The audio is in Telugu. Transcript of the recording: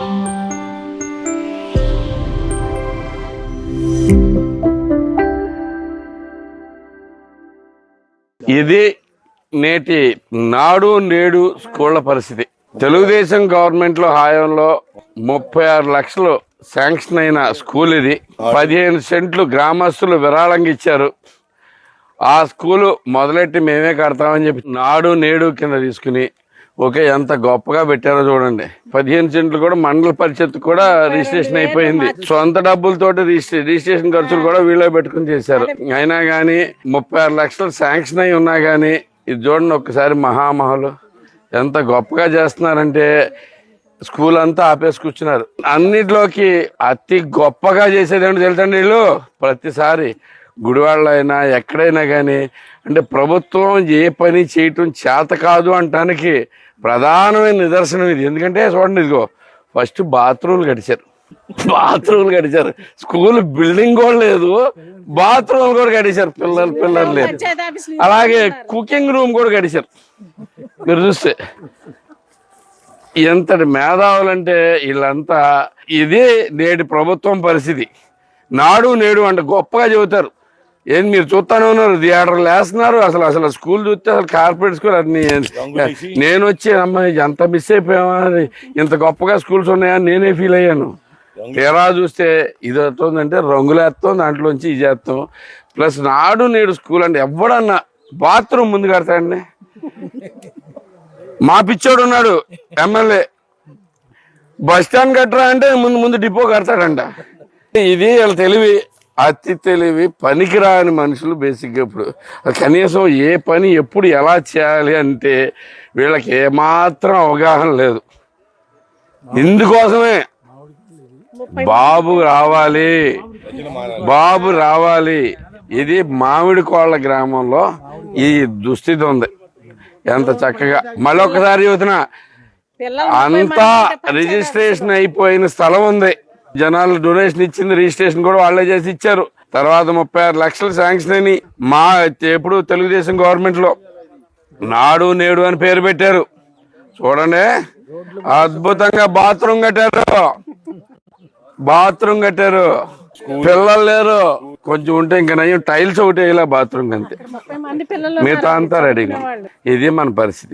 ఇది నేటి నాడు నేడు స్కూళ్ళ పరిస్థితి. తెలుగుదేశం గవర్నమెంట్లో హాయంలో ముప్పై ఆరు లక్షలు శాంక్షన్ అయిన స్కూల్ ఇది. పదిహేను సెంట్లు గ్రామస్తులు విరాళంగా ఇచ్చారు. ఆ స్కూలు మొదలెట్టి మేమే కడతామని చెప్పి నాడు నేడు కింద తీసుకుని ఓకే ఎంత గొప్పగా పెట్టారో చూడండి. పదిహేను సెంట్లు కూడా మండల పరిషత్ కూడా రిజిస్ట్రేషన్ అయిపోయింది. సొంత రిజిస్ట్రే రిజిస్ట్రేషన్ ఖర్చులు కూడా వీళ్ళే పెట్టుకుని చేశారు. అయినా కానీ ముప్పై ఆరు లక్షలు శాంక్షన్ అయి ఉన్నా కానీ ఇది చూడండి ఒక్కసారి మహామహలు ఎంత గొప్పగా చేస్తున్నారంటే స్కూల్ అంతా ఆపేసి కూర్చున్నారు. అన్నిట్లోకి అతి గొప్పగా చేసేది ఏంటో తెలుసండి వీళ్ళు? ప్రతిసారి గుడివాళ్ళు అయినా ఎక్కడైనా కానీ అంటే ప్రభుత్వం ఏ పని చేయటం చేత కాదు అంటానికి ప్రధానమైన నిదర్శనం ఇది. ఎందుకంటే చూడండి ఇదిగో ఫస్ట్ బాత్రూమ్లు కడిచారు బాత్రూమ్లు కడిచారు స్కూల్ బిల్డింగ్ కూడా లేదు. బాత్రూమ్లు కూడా కడిచారు పిల్లలు పిల్లలు లేదు అలాగే కుకింగ్ రూమ్ కూడా కడిచారు మీరు చూస్తే ఎంతటి మేధావులంటే వీళ్ళంతా ఇదే నేటి ప్రభుత్వం పరిస్థితి. నాడు నేడు అంటే గొప్పగా చెబుతారు. ఏంది మీరు చూస్తానే ఉన్నారు? థియేటర్లు వేస్తున్నారు. అసలు అసలు స్కూల్ చూస్తే అసలు కార్పొరేట్ స్కూల్ అన్ని నేను వచ్చి అమ్మాయి ఎంత మిస్ అయిపోయామా అని ఇంత గొప్పగా స్కూల్స్ ఉన్నాయని నేనే ఫీల్ అయ్యాను. తీరా చూస్తే ఇది అవుతుందంటే రంగులు వేస్తాం దాంట్లోంచి ఇది చేస్తాం. ప్లస్ నాడు నేడు స్కూల్ అంటే ఎవడన్నా బాత్రూమ్ ముందు కడతాడండి. మా పిచ్చోడు ఉన్నాడు ఎమ్మెల్యే. బస్ స్టాండ్ కట్టరా అంటే ముందు ముందు డిపో కడతాడంట. ఇది వీళ్ళ తెలివి. అతి తెలివి పనికిరాని మనుషులు బేసిక్గా ఇప్పుడు. కనీసం ఏ పని ఎప్పుడు ఎలా చేయాలి అంటే వీళ్ళకి ఏమాత్రం అవగాహన లేదు. ఇందుకోసమే బాబు రావాలి. బాబు రావాలి. ఇది మామిడి కోళ్ళ గ్రామంలో ఈ దుస్థితి ఉంది. ఎంత చక్కగా. మళ్ళీ ఒకసారి చెబుతున్నా అంతా రిజిస్ట్రేషన్ అయిపోయిన స్థలం ఉంది. జనాలు డొనేషన్ ఇచ్చింది రిజిస్ట్రేషన్ కూడా వాళ్ళే చేసి ఇచ్చారు. తర్వాత ముప్పై ఆరు లక్షలు శాంక్షన్ అని మా ఎప్పుడు తెలుగుదేశం గవర్నమెంట్లో నాడు నేడు అని పేరు పెట్టారు. చూడండి. అద్భుతంగా బాత్రూమ్ కట్టారు. బాత్రూమ్ కట్టారు. పిల్లలు లేరు. కొంచెం ఉంటే ఇంకా నయ్యం టైల్స్ ఒకటి వేయాల బాత్రూమ్ అంతే. మిగతా అంతా రెడీగా ఇది మన పరిస్థితి.